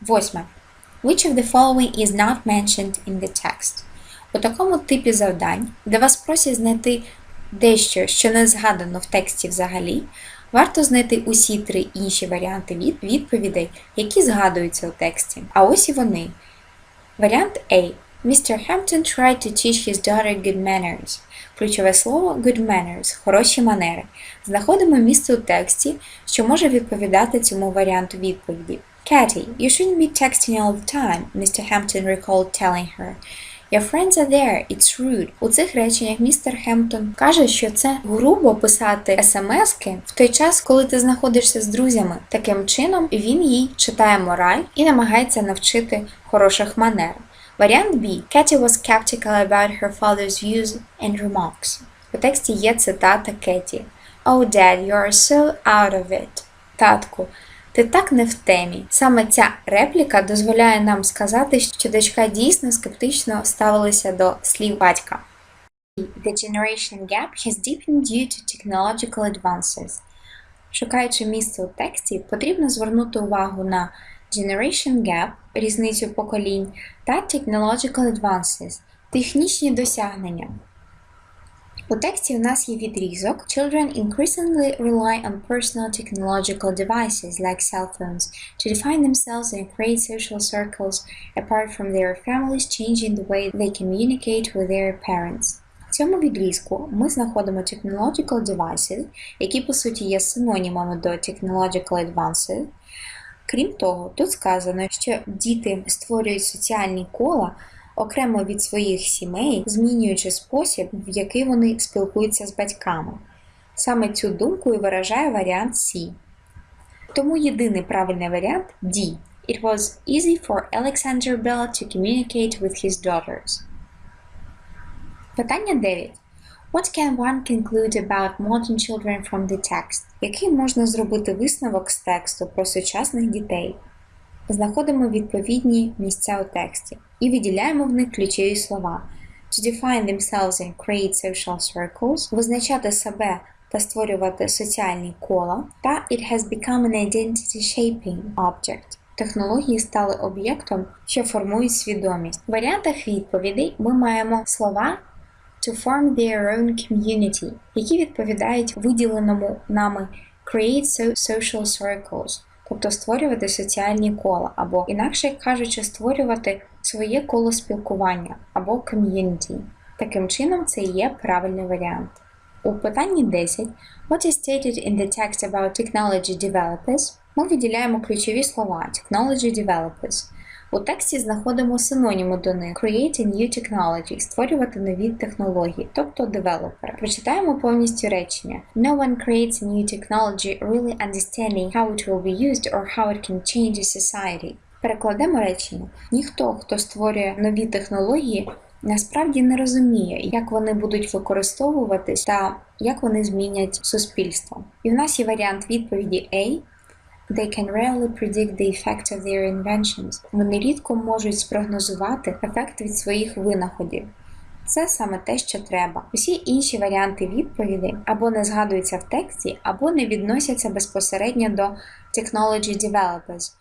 Восьме. Which of the following is not mentioned in the text? У такому типі завдань, де вас просять знайти дещо, що не згадано в тексті взагалі, варто знайти усі три інші варіанти від відповідей, які згадуються у тексті. А ось і вони. Варіант A. Mr. Hampton tried to teach his daughter good manners. Ключове слово good manners – хороші манери. Знаходимо місце у тексті, що може відповідати цьому варіанту відповіді. Catty, you shouldn't be texting all the time, Mr. Hampton recalled telling her. Your friends are there, it's rude. У цих реченнях містер Хемптон каже, що це грубо писати смски в той час, коли ти знаходишся з друзями. Таким чином він їй читає мораль і намагається навчити хороших манер. Варіант B. Кеті was skeptical about her father's views and remarks. У тексті є цитата Кеті. Oh, Dad, you are so out of it. Татку, ти так не в темі. Саме ця репліка дозволяє нам сказати, що дочка дійсно скептично ставилася до слів батька. The generation gap has deepened due to technological advances. Шукаючи місце у тексті, потрібно звернути увагу на generation gap – різницю поколінь та technological advances – технічні досягнення. У тексті у нас є відрізок Children increasingly rely on personal technological devices like cell phones to define themselves and create social circles apart from their families, changing the way they communicate with their parents. В цьому відрізку ми знаходимо technological devices, які по суті є синонімами до technological advances. Крім того, тут сказано, що діти створюють соціальні кола окремо від своїх сімей, змінюючи спосіб, в який вони спілкуються з батьками. Саме цю думку і виражає варіант C. Тому єдиний правильний варіант D. It was easy for Alexander Bell to communicate with his daughters. Питання 9. What can one conclude about modern children from the text? Який можна зробити висновок з тексту про сучасних дітей? Знаходимо відповідні місця у тексті і виділяємо в них ключові слова. To define themselves and create social circles, визначати себе та створювати соціальні кола, та it has become an identity shaping object. Технології стали об'єктом, що формують свідомість. В варіантах відповідей ми маємо слова to form their own community, які відповідають виділеному нами create social circles, тобто створювати соціальні кола, або, інакше кажучи, створювати своє коло спілкування або ком'юніті. Таким чином, це є правильний варіант. У питанні 10 What is stated in the text about technology developers? Ми виділяємо ключові слова technology developers. У тексті знаходимо синоніми до них create a new technology, створювати нові технології, тобто девелопери. Прочитаємо повністю речення. No one creates a new technology really understanding how it will be used or how it can change society. Перекладемо речення. Ніхто, хто створює нові технології, насправді не розуміє, як вони будуть використовуватись та як вони змінять суспільство. І в нас є варіант відповіді A. They can rarely predict the effect of their inventions. Вони рідко можуть спрогнозувати ефект від своїх винаходів. Це саме те, що треба. Усі інші варіанти відповідей або не згадуються в тексті, або не відносяться безпосередньо до technology developers.